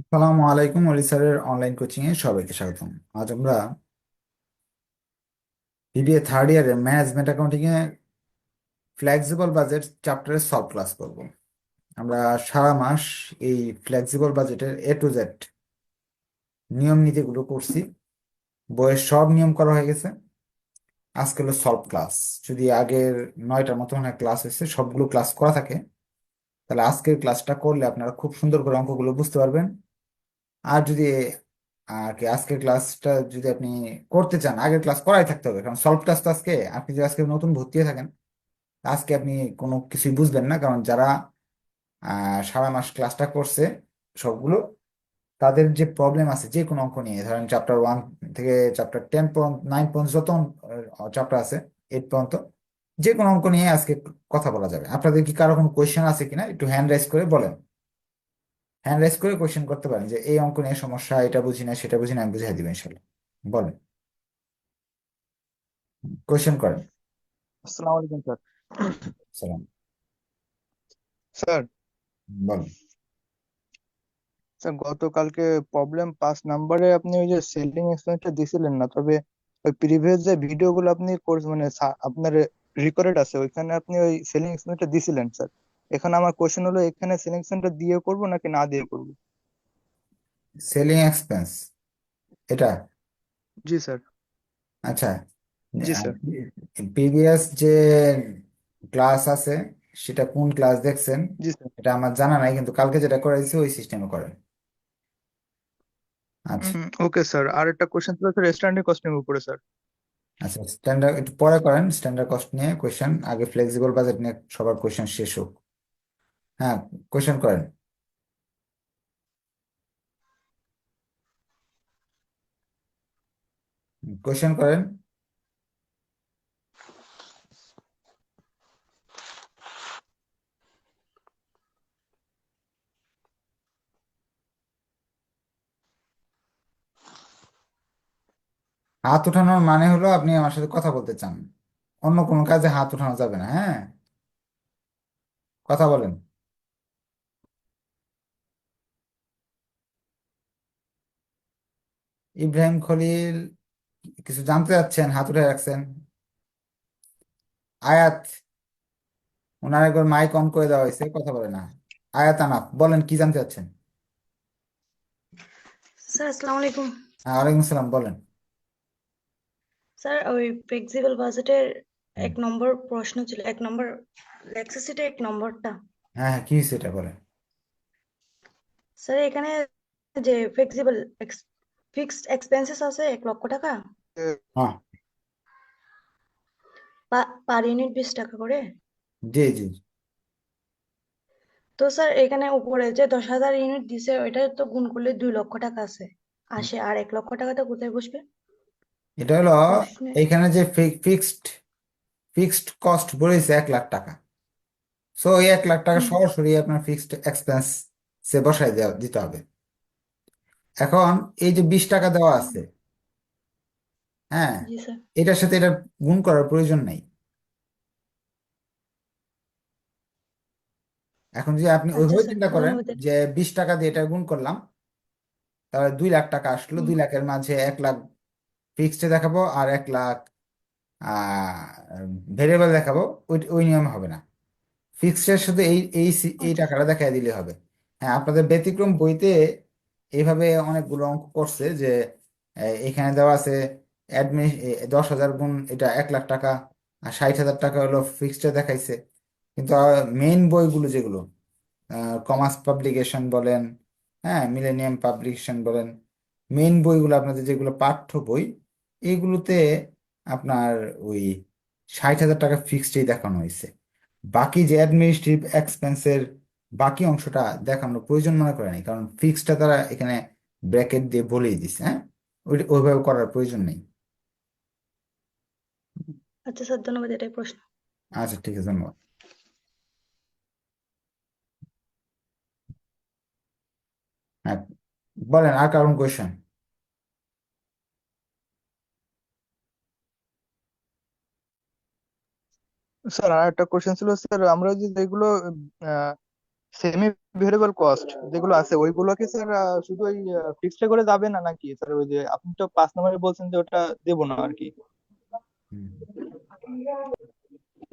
আসসালামু আলাইকুম অলি স্যারের অনলাইন কোচিং এ সবাইকে স্বাগতম। আজ আমরা বিবিএ থার্ড ইয়ারের ম্যানেজমেন্ট অ্যাকাউন্টিং এ ফ্লেক্সিবল বাজেট চ্যাপ্টারের সলভ ক্লাস করব। আমরা সারা মাস এই ফ্লেক্সিবল বাজেটের এ টু জেড নিয়ম নীতিগুলো করছি। বইয়ের সব নিয়ম করা হয়ে গেছে। আজকে হলো সলভ ক্লাস যদি আগের নয়টার মতো মনে ক্লাস হয়েছে, সবগুলো ক্লাস করা থাকে, তাহলে আজকের ক্লাসটা করলে আপনারা খুব সুন্দর করে অঙ্কগুলো বুঝতে পারবেন। আর যদি, আর কি আজকের ক্লাসটা যদি আপনি করতে চান, আগের ক্লাস করাই থাকতে হবে, কারণ সলভ ক্লাস তো আজকে, আপনি যদি আজকে নতুন ভর্তি হয়ে থাকেন, আজকে আপনি কোনো কিছুই বুঝবেন না, কারণ যারা সারা মাস ক্লাসটা করছে সবগুলো, তাদের যে প্রবলেম আছে, যে কোনো অঙ্ক নিয়ে, ধরেন চ্যাপ্টার ওয়ান থেকে চ্যাপ্টার টেন পর্যন্ত নাইন পর্যন্ত যত চ্যাপ্টার আছে এইট পর্যন্ত, যে কোনো অঙ্ক নিয়ে আজকে কথা বলা যাবে। আপনাদের কি কারও কোনো কোয়েশ্চেন আছে কিনা, একটু হ্যান্ড রাইজ করে বলেন। হ্যান্ড রাইজ করে কোয়েশ্চেন করতে পারেন যে এই অঙ্ক নিয়ে সমস্যা এটা বুঝি না সেটা বুঝি না আমি বুঝিয়ে দিবেন ইনশাল্লাহ। বলেন। কোয়েশ্চেন করেন। আসসালামু আলাইকুম স্যার। সালাম স্যার। বলেন। স্যার গতকালকে প্রবলেম পাঁচ নাম্বারে আপনি ওই যে সেলিং এক্সপেন্সটা দিছিলেন না তবে ওই প্রিভিয়াস যে ভিডিওগুলো আপনি কোর্স মানে আপনার রেকর্ডেড আছে ওইখানে আপনি ওই সেলিং এক্সপেন্সটা দিছিলেন স্যার। এখানে আমার কোশ্চেন হলো এখানে সেলিং এক্সপেন্সটা দিয়ে করব নাকি না দিয়ে করব? সেলিং এক্সপেন্স এটা? জি স্যার। আচ্ছা। জি স্যার। প্রিভিয়াস যে ক্লাস আছে সেটা কোন ক্লাস দেখছেন? জি স্যার। এটা আমার জানা নাই কিন্তু কালকে যেটা করাইছি ওই সিস্টেমে করেন। আচ্ছা। Okay sir. আর একটা কোশ্চেন ছিল স্যার স্ট্যান্ডার্ড কস্টিং এর উপরে স্যার। আচ্ছা স্ট্যান্ডার্ড একটু পরে করেন স্ট্যান্ডার্ড কস্ট নিয়ে কোয়েশ্চেন আগে ফ্লেক্সিবল বাজেট নিয়ে সবার কোয়েশ্চেন শেষ হোক। হ্যাঁ কোয়েশ্চেন করেন। কোয়েশ্চেন করেন। হাত উঠানোর মানে হলো আপনি আমার সাথে কথা বলতে চান। অন্য কোনো কাজে হাত উঠানো যাবে না হ্যাঁ? কথা বলেন। ইব্রাহিম খলিল কিছু জানতে চাচ্ছেন হাত উঠে রাখছেন। আয়াত ওনার একবার মাইক অন করে দেওয়া হয়েছে কথা বলে না। আয়াত আনাফ বলেন কি জানতে চাচ্ছেন? স্যার আসসালামু আলাইকুম। হ্যাঁ ওয়ালাইকুম আসসালাম বলেন। স্যার ওই ফ্লেক্সিবল বাজেটের এক নম্বর প্রশ্ন ছিল এক নম্বর লেখছে এক নম্বরটা। হ্যাঁ হ্যাঁ কি এটা বলেন। স্যার এখানে যে ফ্লেক্সিবল ফিক্সড এক্সপেন্সেস আছে এক লক্ষ টাকা? হ্যাঁ। পার ইউনিট বিশ টাকা করে? জি জি। তো স্যার এখানে উপরে যে দশ হাজার ইউনিট দিছে ওইটা তো গুণ করলে দুই লক্ষ টাকা আছে। আসে আর এক লক্ষ টাকাটা কোথায় বসবে? এটা হলো এখানে যে ফিক্সড ফিক্সড কস্ট বলেছে এক লাখ টাকা। সো ওই এক লাখ টাকা সরাসরি আপনার ফিক্সড এক্সপেন্স সে বসায় দেওয়া দিতে হবে। এখন এই যে বিশ টাকা দেওয়া আছে হ্যাঁ এটার সাথে এটা গুণ করার প্রয়োজন নাই। এখন যদি আপনি আচ্ছা ওইভাবে চিন্তা করেন যে বিশ টাকা দিয়ে এটা গুণ করলাম তাহলে দুই লাখ টাকা আসলো দুই লাখের মাঝে এক লাখ ফিক্সড দেখাবো আর এক লাখ আহ ভেরিয়েবল দেখাবো ওই ওই নিয়ম হবে না। ফিক্সডের শুধু এই এই সি- এই আচ্ছা। টাকাটা দেখাই দিলে হবে। হ্যাঁ আপনাদের ব্যতিক্রম বইতে এইভাবে অনেকগুলো অঙ্ক করছে যে এখানে দেওয়া আছে অ্যাডমি দশ হাজার গুণ এটা এক লাখ টাকা, আর ষাট হাজার টাকা হলো ফিক্সডে দেখাইছে। কিন্তু মেইন বইগুলো যেগুলো কমার্স পাবলিকেশন বলেন হ্যাঁ মিলেনিয়াম পাবলিকেশন বলেন মেইন বইগুলো আপনাদের যেগুলো পাঠ্য বই এইগুলোতে আপনার ওই ষাট হাজার টাকা ফিক্সডই দেখানো হয়েছে। বাকি যে অ্যাডমিনিস্ট্রেটিভ এক্সপেন্সের বাকি অংশটা দেখানোর প্রয়োজন মনে করে নাই কারণ ফিক্সডটা তারা এখানে ব্র্যাকেট দিয়ে বলেই দিছে হ্যাঁ? ওইটা ওইভাবে করার প্রয়োজন নেই। আচ্ছা স্যার ধন্যবাদ এটাই প্রশ্ন। আচ্ছা ঠিক আছে ধন্যবাদ। হ্যাঁ বলেন আর কারণ কোয়েশন স্যার আর একটা কোশ্চেন ছিল স্যার আমরা যে যেগুলো সেমি ভেরিয়েবল কস্ট যেগুলো আছে ওইগুলো কি স্যার শুধু ওই ফিক্সড করে যাবে না নাকি? স্যার ওই যে আপনি তো পাঁচ নম্বরে বলছেন যে ওটা দেবো না আর কি।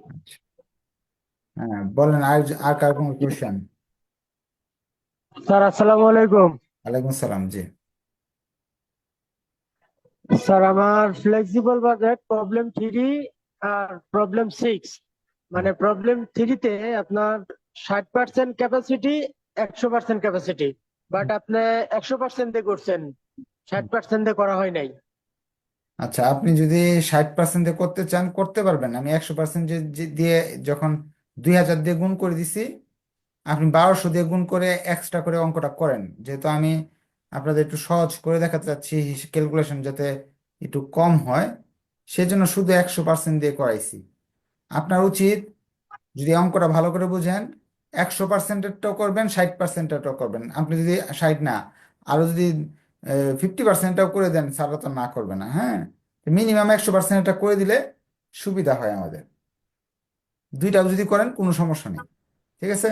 আচ্ছা। হ্যাঁ বলেন আর আর কার কোনো কোয়েশ্চেন স্যার আসসালামু আলাইকুম। ওয়ালাইকুম আসসালাম জি। স্যার আমার ফ্লেক্সিবল বাজেট প্রবলেম থ্রি আর প্রবলেম সিক্স মানে প্রবলেম থ্রিতে আপনার ষাট পার্সেন্ট ক্যাপাসিটি একশো পার্সেন্ট ক্যাপাসিটি বাট আপনি একশো পার্সেন্ট দিয়ে করছেন, ষাট পার্সেন্ট দিয়ে করা হয় নাই। আচ্ছা আপনি যদি ষাট পার্সেন্টে করতে চান, করতে পারবেন। আমি একশো পার্সেন্ট দিয়ে যখন দুই হাজার দিয়ে গুণ করে দিছি, আপনি বারোশো দিয়ে গুণ করে এক্সট্রা করে অঙ্কটা করেন। যেহেতু আমি আপনাদের একটু সহজ করে দেখাতে চাচ্ছি ক্যালকুলেশন যাতে একটু কম হয়, সেজন্য শুধু একশো পার্সেন্ট দিয়ে করাইছি। আপনার উচিত যদি অঙ্কটা ভালো করে বুঝেন একশো পার্সেন্টেরটাও করবেন ষাট পার্সেন্টেরটাও করবেন। আপনি যদি ষাট না আরও যদি ফিফটি পার্সেন্টটাও করে দেন সারা তো না করবে না হ্যাঁ? মিনিমাম একশো পার্সেন্টটা করে দিলে সুবিধা হয় আমাদের। দুইটাও যদি করেন কোনো সমস্যা নেই ঠিক আছে?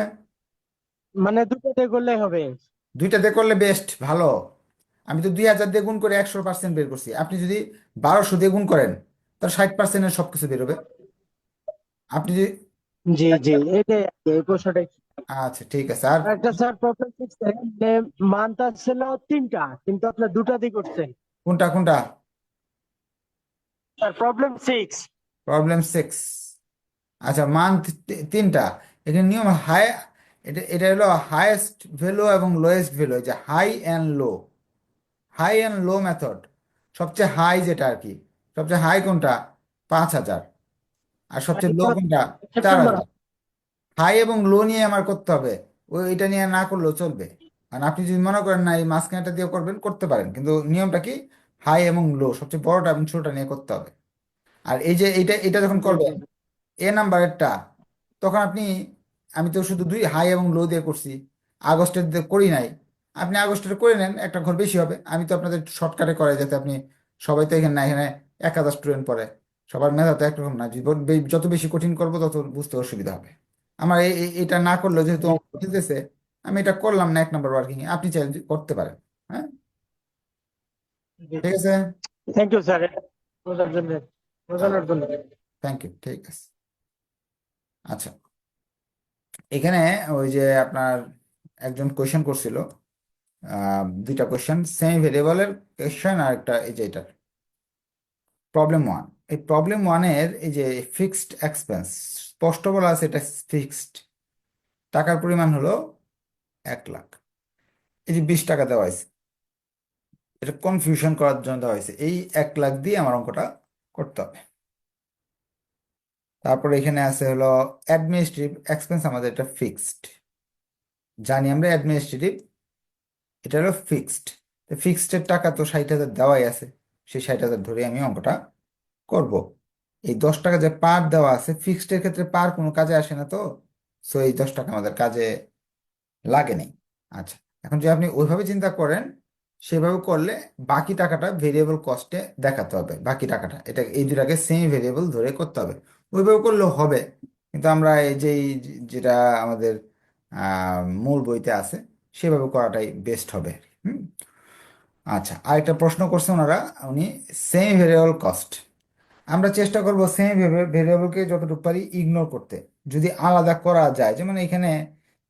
মানে দুটো দিয়ে করলেই হবে। দুইটাতে করলে বেস্ট ভালো। আমি তো দুই হাজার দিয়ে গুণ করে একশো পার্সেন্ট বের করছি। আপনি যদি বারোশো দিয়ে গুণ করেন তাহলে ষাট পার্সেন্টের সবকিছু বেরোবে। আপনি যদি জি জি এটাই এই প্রশ্নটাই। আচ্ছা ঠিক আছে আর? একটা স্যার প্রবলেম সিক্স মান্থ আসছিল তিনটা কিন্তু আপনি দুটা দিয়ে করছেন। কোনটা কোনটা? Sir problem six problem six আচ্ছা মান্থ তিনটা। এখানে নিয়ম হাই এটা এটা হলো হাইয়েস্ট ভ্যালু এবং লোয়েস্ট ভ্যালু যে high and low high and low method সবচেয়ে হাই যেটা আর কি সবচেয়ে হাই কোনটা? পাঁচ হাজার। আর সবচেয়ে লো কোনটা? চার হাজার হাই এবং লো নিয়ে আমার করতে হবে। ওই এটা নিয়ে না করলেও চলবে। আর আপনি যদি মনে করেন না এই মাঝখানেটা দিয়ে করবেন করতে পারেন। কিন্তু নিয়মটা কি? হাই এবং লো সবচেয়ে বড়টা এবং ছোটটা নিয়ে করতে হবে। আর এই যে এটা এটা যখন করবেন এ নাম্বারেরটা তখন আপনি আমি তো শুধু দুই হাই এবং লো দিয়ে করছি। আগস্টের দিয়ে করি নাই। আপনি আগস্টের করে নেন একটা ঘর বেশি হবে। আমি তো আপনাদের শর্টকাটে করাই যাতে আপনি সবাই তো এখানে না এখানে এক হাজার স্টুডেন্ট পড়ে। সবার মেধা তো একরকম না জীবন যত বেশি কঠিন করব তত বুঝতে অসুবিধা হবে। আমার এটা না করলে যেহেতু বুঝতেছে আমি এটা করলাম না এক নম্বর ওয়ার্কিং আপনি চাইলে করতে পারেন হ্যাঁ? ঠিক আছে? থ্যাংক ইউ স্যার বোঝার জন্য বোঝানোর জন্য। থ্যাংক ইউ ঠিক আছে। আচ্ছা এখানে ওই যে আপনার একজন কোয়েশ্চেন করছিল দুইটা কোয়েশ্চেন সেমি ভেরিয়েবলের কোয়েশ্চেন আর একটা এই যে এটার। প্রবলেম ওয়ান এই প্রবলেম ওয়ানের এই যে ফিক্সড এক্সপেন্স স্পষ্ট বলা আছে এটা ফিক্সড টাকার পরিমাণ হলো এক লাখ। এই যে বিশ টাকা দেওয়া হয়েছে, এটা কনফিউশন করার জন্য দেওয়া হয়েছে। এই এক লাখ দিয়ে আমার অঙ্কটা করতে হবে। তারপরে এখানে আছে হলো অ্যাডমিনিস্ট্রেটিভ এক্সপেন্স আমাদের এটা ফিক্সড জানি আমরা অ্যাডমিনিস্ট্রেটিভ এটা হলো ফিক্সড ফিক্সডের টাকা তো ষাট হাজার দেওয়াই আছে, সেই ষাট হাজার ধরে আমি অঙ্কটা করব। এই দশ টাকা যে পার দেওয়া আছে ফিক্সডের ক্ষেত্রে পার কোনো কাজে আসে না তো? সো এই দশ টাকা আমাদের কাজে লাগে নেই। আচ্ছা এখন যদি আপনি ওইভাবে চিন্তা করেন, সেভাবে করলে বাকি টাকাটা ভেরিয়েবল কস্টে দেখাতে হবে। বাকি টাকাটা, এটা এই দুটাকে সেমি ভেরিয়েবল ধরে করতে হবে। ওইভাবে করলেও হবে। কিন্তু আমরা এই যে যেটা আমাদের মূল বইতে আছে, সেভাবে করাটাই বেস্ট হবে। হুম? আচ্ছা আরেকটা প্রশ্ন করছে ওনারা, উনি সেমি ভেরিয়েবল কস্ট আমরা চেষ্টা করব সেমি ভেরিয়েবলকে যতটুকু পারি ইগনোর করতে। যদি আলাদা করা যায়, যেমন এখানে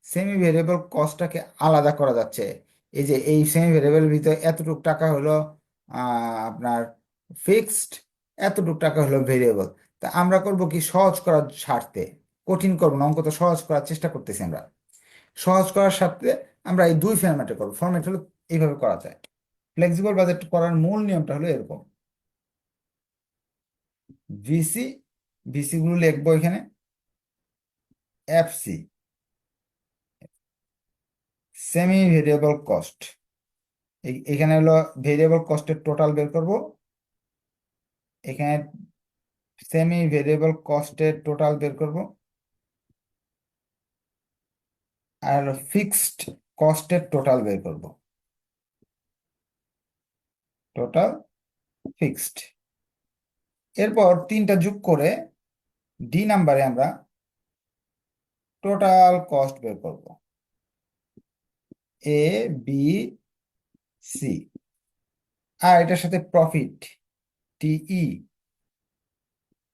সেমি ভেরিয়েবল কস্টটাকে আলাদা করা যাচ্ছে। এই যে এই সেমি ভেরিয়েবলের ভিতরে এতটুক টাকা হলো আপনার ফিক্সড এতটুকু টাকা হলো ভেরিয়েবল তা আমরা করব কি সহজ করার স্বার্থে, কঠিন করব না, অঙ্ক তো সহজ করার চেষ্টা করতেছি আমরা। সহজ করার স্বার্থে আমরা এই দুই ফরম্যাটে করব। ফর্ম্যাট হলো এইভাবে করা যায়। ফ্লেক্সিবল বাজেট করার মূল নিয়মটা হলো এরকম। ভিসি ভিসি গুলো লিখব এখানে। এফসি সেমি ভেরিয়েবল কস্ট এখানে হলো ভেরিয়েবল কস্টের টোটাল বের করব। এখানে সেমি ভেরিয়েবল কস্টের টোটাল বের করব। আর ফিক্সড কস্টের টোটাল বের করব। টোটাল ফিক্সড এরপর তিনটা যোগ করে ডি নাম্বারে আমরা টোটাল কস্ট বের করব। এ বি সি আর এটার সাথে প্রফিট টিই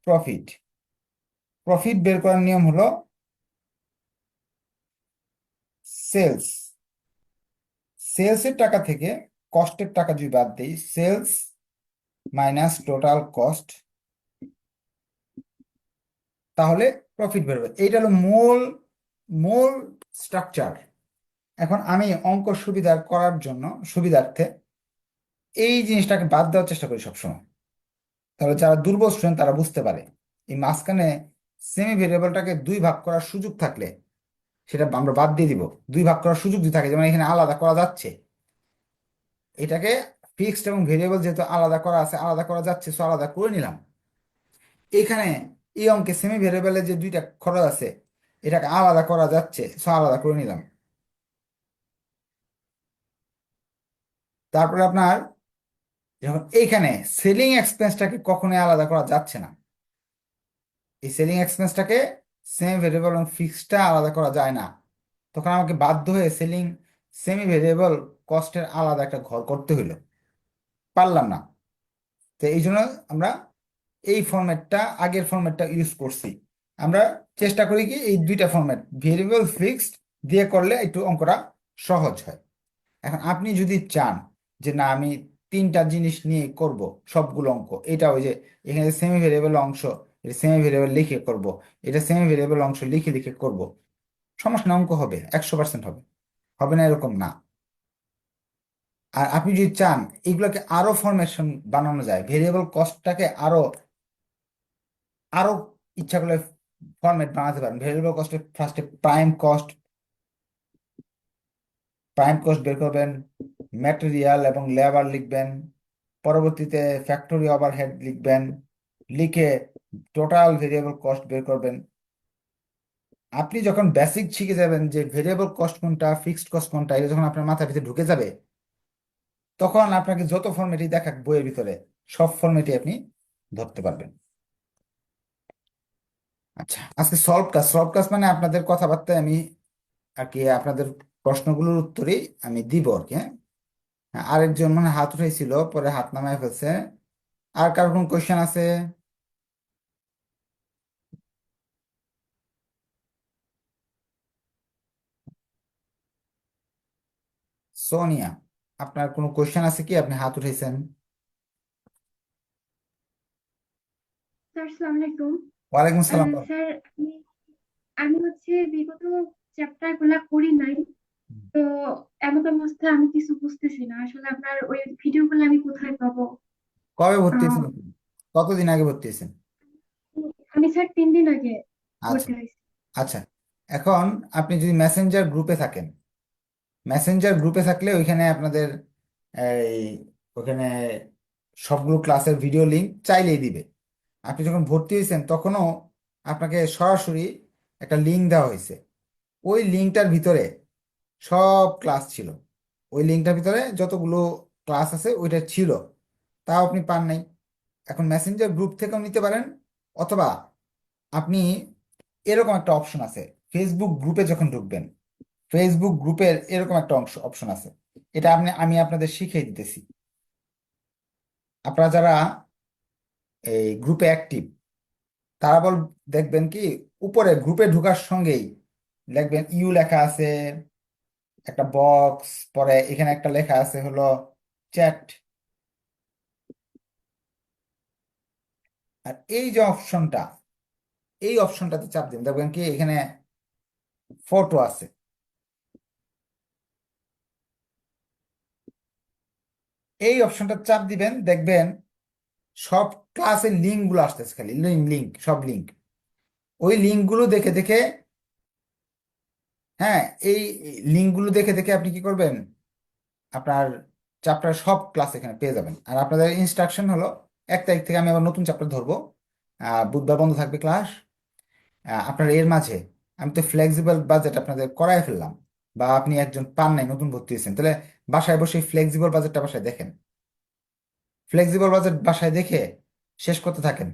প্রফিট প্রফিট বের করার নিয়ম হলো সেলস সেলসের টাকা থেকে কস্টের টাকা যদি বাদ দিই সেলস মাইনাস টোটাল কস্ট তাহলে প্রফিট বেরোবে এইটা হলো মূল মূল স্ট্রাকচার এখন আমি অঙ্ক সুবিধা করার জন্য, সুবিধার্থে এই জিনিসটাকে বাদ দেওয়ার চেষ্টা করি সবসময়। তাহলে যারা দুর্বল স্টুডেন্ট তারা বুঝতে পারে। এই মাঝখানে সেমি ভেরিয়েবলটাকে দুই ভাগ করার সুযোগ থাকলে সেটা আমরা বাদ দিয়ে দিব। দুই ভাগ করার সুযোগ যদি থাকে, যেমন এখানে আলাদা করা যাচ্ছে। এটাকে ফিক্সড এবং ভেরিয়েবল যেহেতু আলাদা করা আছে, আলাদা করা যাচ্ছে সো আলাদা করে নিলাম। এখানে এই অঙ্কে সেমি ভেরিয়েবলের যে দুইটা খরচ আছে, এটাকে আলাদা করা যাচ্ছে সো আলাদা করে নিলাম। তারপরে আপনার যখন এইখানে সেলিং এক্সপেন্সটাকে কখনোই আলাদা করা যাচ্ছে না। এই সেলিং এক্সপেন্সটাকে সেমি ভেরিয়েবল এবং ফিক্সডটা আলাদা করা যায় না। তখন আমাকে বাধ্য হয়ে সেলিং সেমি ভেরিয়েবল কস্টের আলাদা একটা ঘর করতে হইল। পারলাম না। তো এই জন্য আমরা এই ফরম্যাটটা, আগের ফরম্যাটটা ইউজ করছি। আমরা চেষ্টা করি কি এই দুইটা ফরম্যাট ভেরিয়েবল ফিক্সড দিয়ে করলে একটু অঙ্কটা সহজ হয়। এখন আপনি যদি চান যে না, আমি তিনটা জিনিস নিয়ে করব, সবগুলো অঙ্ক, এটা ওই যে এখানে সেমি ভেরিয়েবল অংশ, এটা সেমি ভেরিয়েবল লিখে করব, এটা সেমি ভেরিয়েবল অংশ লিখে লিখে করব, সমস্যা অঙ্ক হবে, একশো পার্সেন্ট হবে। হবে না, এরকম না। আর আপনি যদি চান, এগুলোকে আরও ফরমেশন বানানো যায় ভেরিয়েবল কস্টটাকে আরও আরও ইচ্ছা করলে ফরম্যাট বানাতে পারেন। ভেরিয়েবল কস্টে ফার্স্টে প্রাইম কস্ট প্রাইম কস্ট বের করবেন ম্যাটেরিয়াল এবং লেবার লিখবেন, পরবর্তীতে ফ্যাক্টরি ওভারহেড লিখবেন, লিখে টোটাল ভেরিয়েবল কস্ট বের করবেন। আপনি যখন বেসিক শিখে যাবেন যে ভেরিয়েবল কস্ট কোনটা ফিক্সড কস্ট কোনটা এটা যখন আপনার মাথার ভিতরে ঢুকে যাবে, তখন আপনাকে যত ফর্মেটই দেখাক বইয়ের ভিতরে, সব ফর্মেটই আপনি ধরতে পারবেন। আচ্ছা আজকে সলভ ক্লাস সলভ ক্লাস মানে আপনাদের কথাবার্তায় আমি আর কি আপনাদের প্রশ্নগুলোর উত্তরই আমি দিব আর কি হ্যাঁ? আরেকজন মানে হাত উঠাইছিল, পরে হাত নামায় ফেলছে। আর কার কোন কোয়েশ্চেন আছে? সোনিয়া, আপনার কোনো কোয়েশ্চেন আছে কি? আপনি হাত উঠাইছেন। স্যার, আসসালামু আলাইকুম। ওয়ালাইকুম সালাম স্যার আমি হচ্ছে বিগত চ্যাপ্টারগুলা করি নাই। তো এমন অবস্থায় আমি কিছু বুঝতেছি না। আসলে আপনার ওই ভিডিও গুলো আমি কোথায় পাবো? কবে ভর্তি হয়েছেন কতদিন আগে ভর্তি হয়েছেন? আমি স্যার তিন দিন আগে আচ্ছা। ভর্তি হয়েছি। আচ্ছা। এখন আপনি যদি মেসেঞ্জার গ্রুপে থাকেন মেসেঞ্জার গ্রুপে থাকলে ওইখানে আপনাদের এই ওখানে সবগুলো ক্লাসের ভিডিও লিংক চাইলেই দিবে। আপনি যখন ভর্তি হয়েছেন, তখনও আপনাকে সরাসরি একটা লিঙ্ক দেওয়া হয়েছে। ওই লিঙ্কটার ভিতরে সব ক্লাস ছিল। ওই লিঙ্কটার ভিতরে যতগুলো ক্লাস আছে, ওইটা ছিল। তাও আপনি পান নাই। এখন মেসেঞ্জার গ্রুপ থেকেও নিতে পারেন, অথবা আপনি এরকম একটা অপশন আছে। ফেসবুক গ্রুপে যখন ঢুকবেন ফেসবুক গ্রুপের এরকম একটা অংশ অপশন আছে। এটা আপনি, আমি আপনাদের শিখিয়ে দিতেছি। আপনারা যারা এই গ্রুপে অ্যাক্টিভ তারা বল, দেখবেন কি উপরে গ্রুপে ঢোকার সঙ্গেই দেখবেন ইউ লেখা আছে, একটা বক্স পরে এখানে একটা লেখা আছে হলো চ্যাট আর এই যে অপশনটা, এই অপশনটাতে চাপ দিন, দেখবেন কি, এখানে ফটো আছে। এই অপশনটা চাপ দিবেন, দেখবেন সব ক্লাসের লিঙ্কগুলো আসতেছে খালি লিঙ্ক লিঙ্ক সব লিঙ্ক ওই লিঙ্কগুলো দেখে দেখে হ্যাঁ এই লিঙ্কগুলো দেখে দেখে আপনি কি করবেন? আপনার চ্যাপ্টার সব ক্লাস এখানে পেয়ে যাবেন। আর আপনাদের ইনস্ট্রাকশন হলো, এক তারিখ থেকে আমি আবার নতুন চ্যাপ্টার ধরবো। বুধবার বন্ধ থাকবে ক্লাস আপনার এর মাঝে আমি তো ফ্লেক্সিবল বাজেট আপনাদের করায় ফেললাম, বা আপনি একজন পান নাই, নতুন ভর্তি হয়েছেন। তাহলে বাসায় বসে ফ্লেক্সিবল বাজেটটা বাসায় দেখেন। ফ্লেক্সিবল বাজেট বাসায় দেখে শেষ করতে থাকেন।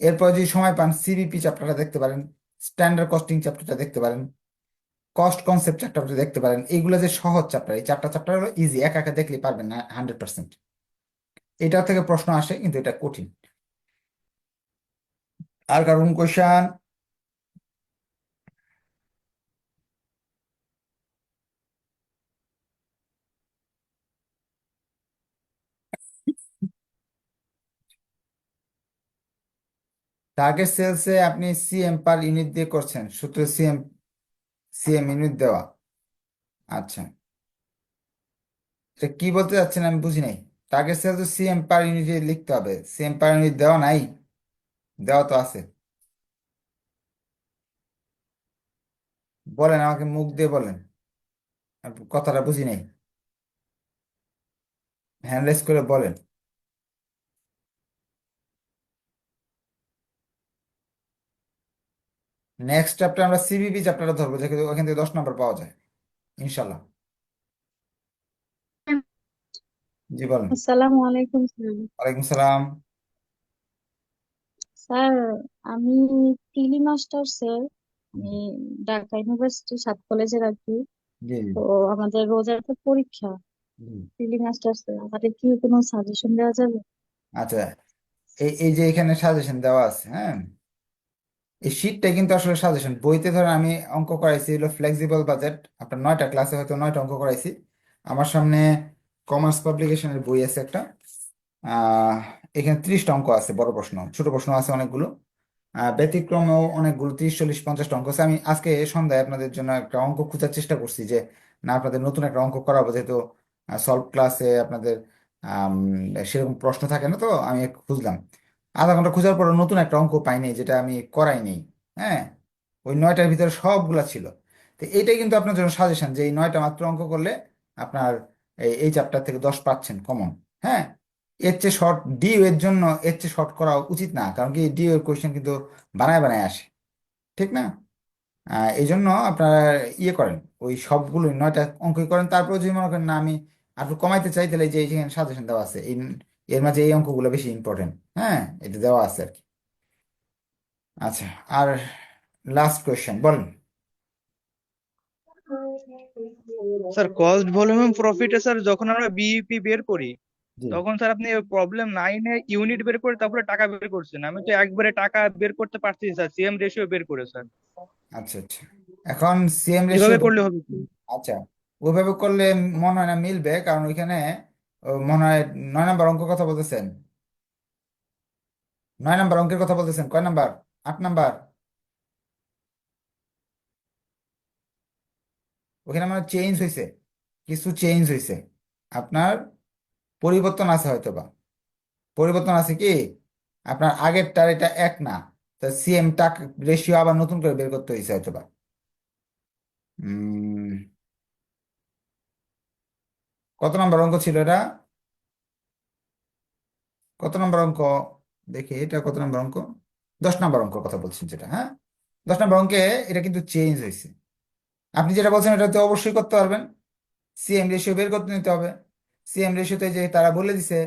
এরপর যদি সময় পান সিবিপি চ্যাপ্টারটা দেখতে পারেন স্ট্যান্ডার্ড কস্টিং চ্যাপ্টারটা দেখতে পারেন কস্ট কনসেপ্ট চ্যাপ্টারটা দেখতে পারেন এইগুলো যে সহজ চ্যাপ্টার এই চারটা চ্যাপ্টার হলো ইজি একা একা দেখলে পারবেন না হান্ড্রেড পার্সেন্ট এটা থেকে প্রশ্ন আসে, কিন্তু এটা কঠিন। আর কারণ কোশ্চান টার্গেট সেলসে আপনি সিএম পার ইউনিট দিয়ে করছেন সূত্র সিএম সিএম ইউনিট দেওয়া। আচ্ছা। এটা কি বলতে চাচ্ছেন আমি বুঝি নাই। টার্গেট সেল তো সিএম পার ইউনিটে লিখতে হবে। সিএম পার ইউনিট দেওয়া নাই? দেওয়া তো আছে। বলেন, আমাকে মুখ দিয়ে বলেন। কথাটা বুঝি নাই। হ্যান্ড রেজ করে বলেন। নেক্সট চ্যাপ্টার আমরা সিবিপি চ্যাপ্টারটা ধরবো যেখানে ওখান থেকে দশ নম্বর পাওয়া যায়। ইনশাল্লাহ জি বলেন। আসসালামু আলাইকুম স্যার। ওয়ালাইকুম সালাম। স্যার আমি প্রিলি মাস্টার্সের আমি ঢাকা ইউনিভার্সিটি সাত কলেজের আর কি। জি। তো আমাদের রোজার তো পরীক্ষা। জি। প্রিলি মাস্টার্সের আমাদের কি কোনো সাজেশন দেওয়া যাবে? আচ্ছা এই এই যে এখানে সাজেশন দেওয়া আছে হ্যাঁ? এই কিন্তু আসলে সাজেশন বইতে ধরেন আমি অঙ্ক করাইছি, হলো ফ্লেক্সিবল বাজেট আপনার নয়টা ক্লাসে হয়তো নয়টা অঙ্ক করাইছি। আমার সামনে কমার্স পাবলিকেশনের বই আছে একটা। এখানে ত্রিশটা অঙ্ক আছে, বড় প্রশ্ন, ছোট প্রশ্ন আছে অনেকগুলো। ব্যতিক্রমেও অনেকগুলো, ত্রিশ, চল্লিশ, পঞ্চাশটা অঙ্ক আছে। আমি আজকে সন্ধ্যায় আপনাদের জন্য একটা অঙ্ক খোঁজার চেষ্টা করছি যে, না, আপনাদের নতুন একটা অঙ্ক করাবো যেহেতু সলভ ক্লাসে আপনাদের সেরকম প্রশ্ন থাকে না তো, আমি খুঁজলাম। আধা ঘণ্টা খোঁজার পর নতুন একটা অঙ্ক পাইনি যেটা আমি করাইনি হ্যাঁ? ওই নয়টার ভিতরে সবগুলা ছিল। তো এইটাই কিন্তু আপনার জন্য সাজেশন যে এই নয়টা মাত্র অঙ্ক করলে আপনার এই চ্যাপ্টার থেকে দশ পাচ্ছেন কমন হ্যাঁ? এর চেয়ে শর্ট ডিউ এর জন্য এর চেয়ে শর্ট করা উচিত না, কারণ কি ডিউ এর কোয়েশ্চেন কিন্তু বানায় বানায় আসে, ঠিক না? এই জন্য আপনারা ইয়ে করেন, ওই সবগুলো নয়টা অঙ্কই করেন তারপরে যদি মনে করেন না আমি আর কমাইতে চাই, তাহলে যে এখানে সাজেশন দেওয়া আছে, এই এর মাঝে এই অঙ্কগুলো বেশি ইম্পর্টেন্ট হ্যাঁ এটা দেওয়া আছে আর কি। আচ্ছা আর লাস্ট কোয়েশ্চেন বলেন। স্যার কস্ট ভলিউম প্রফিটে স্যার যখন আমরা বিইপি বের করি তখন স্যার আপনি প্রবলেম নাইনে ইউনিট বের করে তারপরে টাকা বের করছেন। আমি তো একবারে টাকা বের করতে পারছি স্যার সিএম রেশিও বের করে স্যার আচ্ছা আচ্ছা। এখন সিএম এভাবে রেশিও করলে হবে কি? আচ্ছা ওইভাবে করলে মনে হয় না মিলবে কারণ ওইখানে মনে হয় নয় নাম্বার অঙ্কের কথা বলতেছেন। নয় নাম্বার অঙ্কের কথা বলতেছেন, কয় নাম্বার? আট নাম্বার। ওখানে মানে চেঞ্জ হয়েছে কিছু চেঞ্জ হয়েছে আপনার পরিবর্তন আছে হয়তো বা পরিবর্তন আছে কি? আপনার আগেরটার এটা এক না, তা সিএম টাক রেশিও আবার নতুন করে বের করতে হয়েছে হয়তো বা কত নম্বর অঙ্ক ছিল এটা? কত নম্বর অঙ্ক? দেখি, এটা কত নম্বর অঙ্ক? দশ নম্বর অঙ্ক কথা বলছেন যেটা হ্যাঁ? দশ নম্বর অঙ্কে এটা কিন্তু চেঞ্জ হয়েছে। আপনি যেটা বলছেন এটা তো অবশ্যই করতে পারবেন। সিএম রেশিও বের করতে নিতে হবে। সিএম রেশিওতে যে তারা বলে দিছে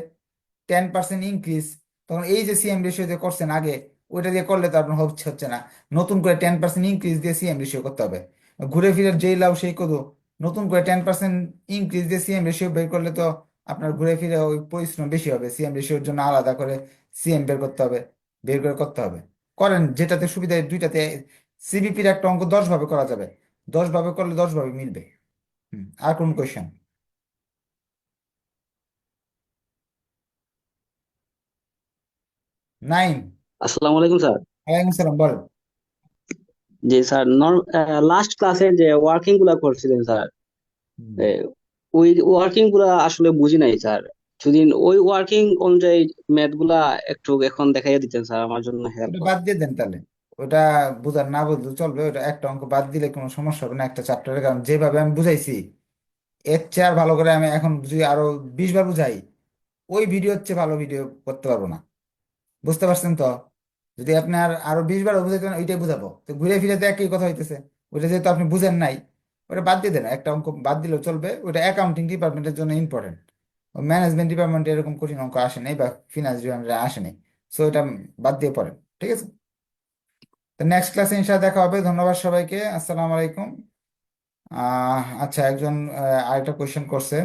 টেন পার্সেন্ট ইনক্রিজ তখন এই যে সিএম রেশিও যে করছেন আগে, ওইটা দিয়ে করলে তো আপনার হচ্ছে হচ্ছে না। নতুন করে টেন পার্সেন্ট ইনক্রিজ দিয়ে সিএম রেশিও করতে হবে। ঘুরে ফিরে যেই লাভ সেই কদু নতুন করে টেন পার্সেন্ট ইনক্রিজ দিয়ে সিএম রেশিও বের করলে তো আপনার ঘুরে ফিরে ওই পরিশ্রম বেশি হবে। সিএম রেশিওর জন্য আলাদা করে সিএম বের করতে হবে বের করে করতে হবে। করেন যেটাতে সুবিধা দুইটাতে সিবিপির একটা অঙ্ক দশ ভাবে করা যাবে। দশ ভাবে করলে দশ ভাবে মিলবে। হুম, আর কোন কোয়েশ্চেন নাইন আসসালামু আলাইকুম স্যার। ওয়ালাইকুম সালাম বলেন। জি স্যার লাস্ট ক্লাসে যে ওয়ার্কিংগুলা করছিলেন স্যার ওই ওয়ার্কিংগুলা আসলে বুঝি নাই স্যার। যদি ওই ওয়ার্কিং অনুযায়ী ম্যাথগুলা একটু এখন দেখাইয়া দিতেন স্যার আমার জন্য হেল্প বাদ দিয়ে দেন তাহলে। ওটা বুঝার না বুঝলে চলবে ওটা একটা অঙ্ক বাদ দিলে কোনো সমস্যা হবে না একটা চ্যাপ্টারের কারণ যেভাবে আমি বুঝাইছি এর চেয়ে আর ভালো করে আমি এখন যদি আরও বিশ বার বুঝাই ওই ভিডিওর চেয়ে ভালো ভিডিও করতে পারব না। বুঝতে পারছেন তো? যদি আপনি আর বিশ বার বুঝাইতেন ওইটাই বুঝাবো। তো ঘুরে ফিরে তো একই কথা হইতেছে। ওইটা যেহেতু আপনি বুঝেন নাই ওটা বাদ দিয়ে দেন। একটা অঙ্ক বাদ দিলেও চলবে। ওটা অ্যাকাউন্টিং ডিপার্টমেন্টের জন্য ইম্পর্টেন্ট ম্যানেজমেন্ট ডিপার্টমেন্টে এরকম কঠিন অঙ্ক আসে নাই বা ফিনান্স ডিপার্টমেন্টে আসে নাই। সো এটা বাদ দিয়ে পড়েন। ঠিক আছে? তো নেক্সট ক্লাসে ইনশাআল্লাহ দেখা হবে। ধন্যবাদ সবাইকে। আসসালামু আলাইকুম। আচ্ছা একজন আরেকটা কোয়েশ্চেন করছে।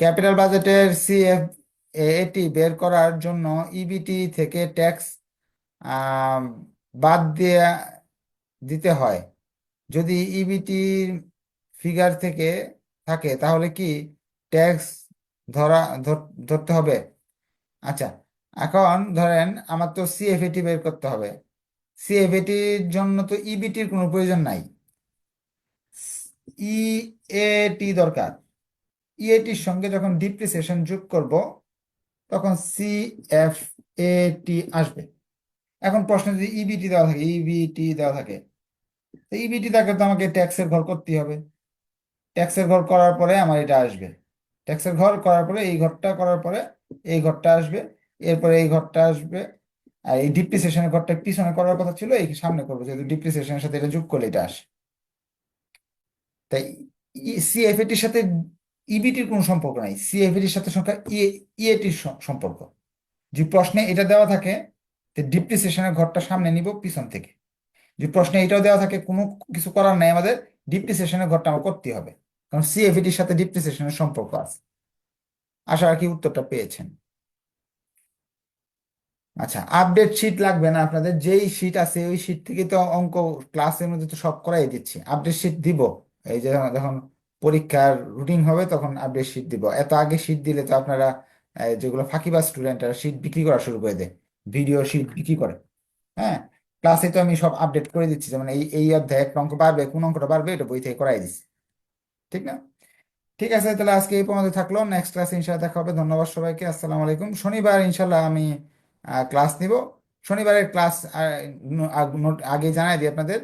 ক্যাপিটাল বাজেটের সিএফ এটি বের করার জন্য ইবিটি থেকে ট্যাক্স বাদ দিয়ে দিতে হয়। যদি ইবিটি ফিগার থেকে থাকে, তাহলে কি ট্যাক্স ধরা, ধর- ধরতে হবে? আচ্ছা এখন ধরেন আমার তো সিএফএটি বের করতে হবে। সিএফএটির জন্য তো ইবিটির কোনো প্রয়োজন নাই। ইএটি দরকার। ইএটির সঙ্গে যখন ডিপ্রিসিয়েশন যোগ করব, তখন সিএফএটি আসবে। এখন প্রশ্ন যদি ইবিটি দেওয়া থাকে ইবিটি দেওয়া থাকে। তো ইবিটি থাকে তো আমাকে ট্যাক্সের ঘর করতেই হবে। ট্যাক্সের ঘর করার পরে আমার এটা আসবে। ট্যাক্সের ঘর করার পরে এই ঘরটা করার পরে এই ঘরটা আসবে। এরপরে এই ঘরটা আসবে। আর এই ডিপ্রিসিয়েশনের ঘরটা পিছনে করার কথা ছিল, এই সামনে করব, যেহেতু ডিপ্রিসিয়েশনের সাথে এটা যোগ করলে এটা আসে। তাই সিএফএটির সাথে ইবিটির কোনো সম্পর্ক নাই। সিএফএটির সাথে সংখ্যা ইএটির সম্পর্ক। যে প্রশ্নে এটা দেওয়া থাকে ডিপ্রিসিয়েশনের ঘরটা সামনে নিব পিছন থেকে। যে প্রশ্নে এটাও দেওয়া থাকে, কোনো কিছু করার নাই আমাদের ডিপ্রিসিয়েশনের ঘরটা আমার করতে হবে। কারণ সিএফএটির সাথে ডিপ্রিসিয়েশনের সম্পর্ক আছে। আশা রাখি উত্তরটা পেয়েছেন। আচ্ছা আপডেট শিট লাগবে না আপনাদের? যেই শিট আছে, ওই শিট থেকে তো অঙ্ক ক্লাসের মধ্যে তো সব করাই দিচ্ছি। আপডেট শিট দিব। এই যে যখন পরীক্ষার রুটিন হবে, তখন আপডেট শিট দিব। এত আগে শিট দিলে তো আপনারা যেগুলো ফাঁকিবাজ স্টুডেন্টরা শিট বিক্রি করা শুরু করে দেয়। ভিডিও শিট বিক্রি করে? হ্যাঁ? ক্লাসে তো আমি সব আপডেট করে দিচ্ছি। যেমন এই এই অধ্যায়ে একটা অঙ্ক বাড়বে কোন অঙ্কটা বাড়বে এটা বই থেকে করাই দিচ্ছি। ঠিক না? ঠিক আছে, তাহলে আজকে এই পর্যন্ত থাকল। নেক্সট ক্লাসে ইনশাল্লাহ দেখা হবে। ধন্যবাদ সবাইকে। আসসালামু আলাইকুম। শনিবার ইনশাল্লাহ আমি ক্লাস নিব। শনিবারের ক্লাস আগে জানাই দিই আপনাদের,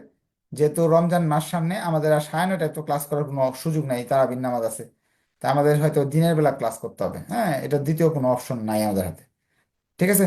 যেহেতু রমজান মাস সামনে, আমাদের আর সাড়ে নয়টায় তো ক্লাস করার কোনো সুযোগ নাই, তারাবির নামাজ আছে। তা আমাদের হয়তো দিনের বেলা ক্লাস করতে হবে। হ্যাঁ? এটা দ্বিতীয় কোনো অপশন নাই আমাদের হাতে। ঠিক আছে?